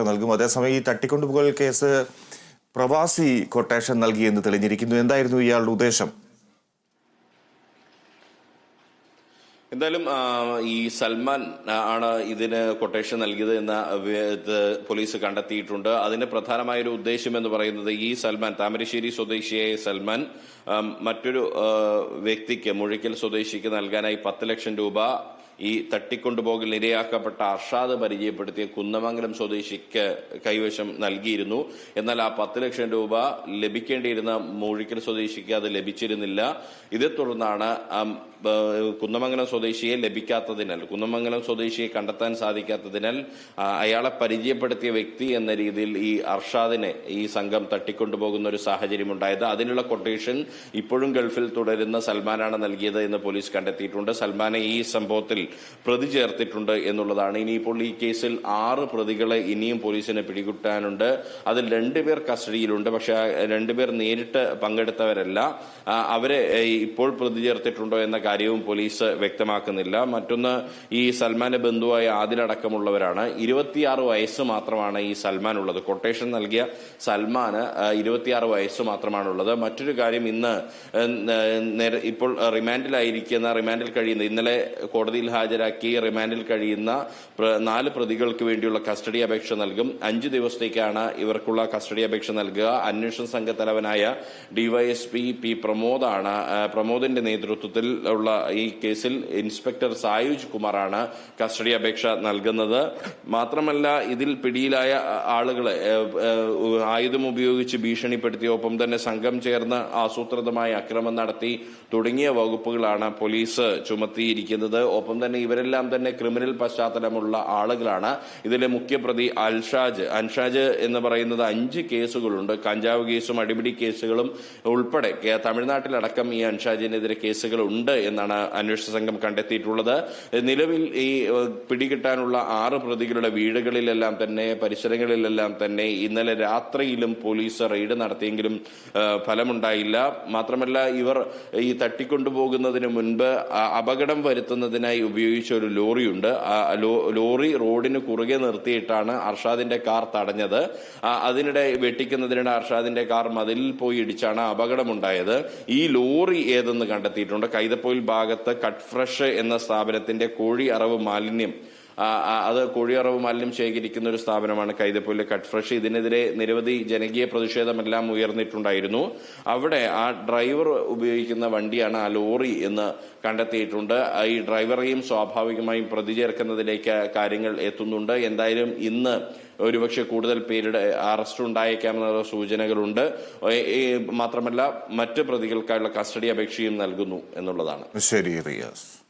നൽകും. അതേസമയം ഈ തട്ടിക്കൊണ്ടുപോകൽ കേസ് പ്രവാസി കൊട്ടേഷൻ നൽകിയെന്ന് തെളിഞ്ഞിരിക്കുന്നു. എന്തായിരുന്നു ഇയാളുടെ ഉദ്ദേശം? എന്തായാലും ഈ സൽമാൻ ആണ് ഇതിന് കൊട്ടേഷൻ നൽകിയത് എന്ന പോലീസ് കണ്ടെത്തിയിട്ടുണ്ട്. അതിന് പ്രധാനമായ ഒരു ഉദ്ദേശം എന്ന് പറയുന്നത് ഈ സൽമാൻ താമരശ്ശേരി സ്വദേശിയായ സൽമാൻ മറ്റൊരു വ്യക്തിക്ക് മുഴിക്കൽ സ്വദേശിക്ക് നൽകാനായി പത്ത് ലക്ഷം രൂപ ഈ തട്ടിക്കൊണ്ടുപോകൽ ഇരയാക്കപ്പെട്ട അർഷാദ് പരിചയപ്പെടുത്തിയ കുന്നമംഗലം സ്വദേശിക്ക് കൈവശം നൽകിയിരുന്നു. എന്നാൽ ആ പത്ത് ലക്ഷം രൂപ ലഭിക്കേണ്ടിയിരുന്ന മൂഴിക്കൽ സ്വദേശിക്ക് അത് ലഭിച്ചിരുന്നില്ല. ഇതേ തുടർന്നാണ് കുന്നമംഗലം സ്വദേശി സ്വദേശിയെ ലഭിക്കാത്തതിനാൽ കുന്നമംഗലം സ്വദേശിയെ കണ്ടെത്താൻ സാധിക്കാത്തതിനാൽ അയാളെ പരിചയപ്പെടുത്തിയ വ്യക്തി എന്ന രീതിയിൽ ഈ അർഷാദിനെ ഈ സംഘം തട്ടിക്കൊണ്ടുപോകുന്ന ഒരു സാഹചര്യം ഉണ്ടായത് അതിനുള്ള കൊട്ടേഷൻ ഇപ്പോഴും ഗൾഫിൽ തുടരുന്ന സൽമാനാണ് നൽകിയത് എന്ന് പോലീസ് കണ്ടെത്തിയിട്ടുണ്ട്. സൽമാനെ ഈ സംഭവത്തിൽ പ്രതി ചേർത്തിട്ടുണ്ട് എന്നുള്ളതാണ്. ഇനിയിപ്പോൾ ഈ കേസിൽ ആറ് പ്രതികളെ ഇനിയും പോലീസിനെ പിടികൂട്ടാനുണ്ട്. അതിൽ രണ്ടുപേർ കസ്റ്റഡിയിലുണ്ട്. പക്ഷേ രണ്ടുപേർ നേരിട്ട് പങ്കെടുത്തവരല്ല. അവരെ ഇപ്പോൾ പ്രതി ചേർത്തിട്ടുണ്ടോ എന്ന കാര്യവും പോലീസ് വ്യക്തമാക്കുന്നില്ല. മറ്റൊന്ന് ഈ സൽമാന്റെ ബന്ധുവായ ആദിലടക്കമുള്ളവരാണ് ഇരുപത്തിയാറ് വയസ്സ് മാത്രമാണ് ഈ സൽമാൻ ഉള്ളത് കൊട്ടേഷൻ നൽകിയ സൽമാന് ഇരുപത്തിയാറ് വയസ്സ് മാത്രമാണുള്ളത്. മറ്റൊരു കാര്യം ഇന്ന് ഇപ്പോൾ റിമാൻഡിലായിരിക്കുന്ന റിമാൻഡിൽ കഴിയുന്ന ഇന്നലെ കോടതിയിൽ ഹാജരാക്കി റിമാൻഡിൽ കഴിയുന്ന നാല് പ്രതികൾക്ക് വേണ്ടിയുള്ള കസ്റ്റഡി അപേക്ഷ നൽകും. അഞ്ച് ദിവസത്തേക്കാണ് ഇവർക്കുള്ള കസ്റ്റഡി അപേക്ഷ നൽകുക. അന്വേഷണ സംഘ തലവനായ ഡിവൈഎസ്പി പി പ്രമോദാണ് പ്രമോദിന്റെ നേതൃത്വത്തിൽ ഉള്ള ഈ കേസിൽ ഇൻസ്പെക്ടർ സായുജ് കുമാറാണ് കസ്റ്റഡി അപേക്ഷ നൽകുന്നത്. മാത്രമല്ല ഇതിൽ പിടിയിലായ ആളുകളെ ആയുധം ഉപയോഗിച്ച് ഭീഷണിപ്പെടുത്തിയ ഒപ്പം തന്നെ സംഘം ചേർന്ന് ആസൂത്രിതമായ അക്രമം നടത്തി തുടങ്ങിയ വകുപ്പുകളാണ് പോലീസ് ചുമത്തിയിരിക്കുന്നത്. ഒപ്പം തന്നെ ഇവരെല്ലാം തന്നെ ക്രിമിനൽ പശ്ചാത്തലമുള്ള ആളുകളാണ്. ഇതിലെ മുഖ്യപ്രതി അൽഷാജ്. അൻഷാജ് എന്ന് പറയുന്നത് അഞ്ച് കേസുകളുണ്ട്. കഞ്ചാവ് കേസും അടിപിടി കേസുകളും ഉൾപ്പെടെ തമിഴ്നാട്ടിലടക്കം ഈ അൻഷാജിനെതിരെ കേസുകൾ ഉണ്ട് എന്നാണ് അന്വേഷണ സംഘം കണ്ടെത്തിയിട്ടുള്ളത്. നിലവിൽ ഈ പിടികിട്ടാനുള്ള ആറ് പ്രതികളുടെ വീടുകളിലെല്ലാം തന്നെ പരിസരങ്ങളിലെല്ലാം തന്നെ ഇന്നലെ രാത്രിയിലും പോലീസ് റെയ്ഡ് നടത്തിയെങ്കിലും ഫലമുണ്ടായില്ല. മാത്രമല്ല ഇവർ ഈ തട്ടിക്കൊണ്ടുപോകുന്നതിന് മുൻപ് അപകടം വരുത്തുന്നതിനായി ഉപയോഗിച്ച ഒരു ലോറിയുണ്ട്. ലോറി റോഡിന് കുറുകെ നിർത്തിയിട്ടാണ് അർഷാദിന്റെ കാർ തടഞ്ഞത്. അതിനിടെ വെട്ടിക്കുന്നതിനിടെ അർഷാദിന്റെ കാർ മതിലിൽ പോയി ഇടിച്ചാണ് അപകടമുണ്ടായത്. ഈ ലോറി ഏതെന്ന് കണ്ടെത്തിയിട്ടുണ്ട്. കൈതപ്പൊയിൽ ഭാഗത്ത് കട്ട് ഫ്രഷ് എന്ന സ്ഥാപനത്തിന്റെ കോഴി അറവ് മാലിന്യം അത് കോഴിയറവ് മാലിന്യം ശേഖരിക്കുന്ന ഒരു സ്ഥാപനമാണ് കൈതപ്പൊയിലെ കട്ട് ഫ്രഷ്. ഇതിനെതിരെ നിരവധി ജനകീയ പ്രതിഷേധമെല്ലാം ഉയർന്നിട്ടുണ്ടായിരുന്നു. അവിടെ ആ ഡ്രൈവർ ഉപയോഗിക്കുന്ന വണ്ടിയാണ് ആ ലോറി എന്ന് കണ്ടെത്തിയിട്ടുണ്ട്. ഈ ഡ്രൈവറെയും സ്വാഭാവികമായും പ്രതി ചേർക്കുന്നതിലേക്ക് കാര്യങ്ങൾ എത്തുന്നുണ്ട്. എന്തായാലും ഇന്ന് ഒരുപക്ഷെ കൂടുതൽ പേരുടെ അറസ്റ്റ് ഉണ്ടായേക്കാമെന്നുള്ള സൂചനകളുണ്ട്. മാത്രമല്ല മറ്റ് പ്രതികൾക്കായുള്ള കസ്റ്റഡി അപേക്ഷയും നൽകുന്നു എന്നുള്ളതാണ്. ശരി റിയാസ്.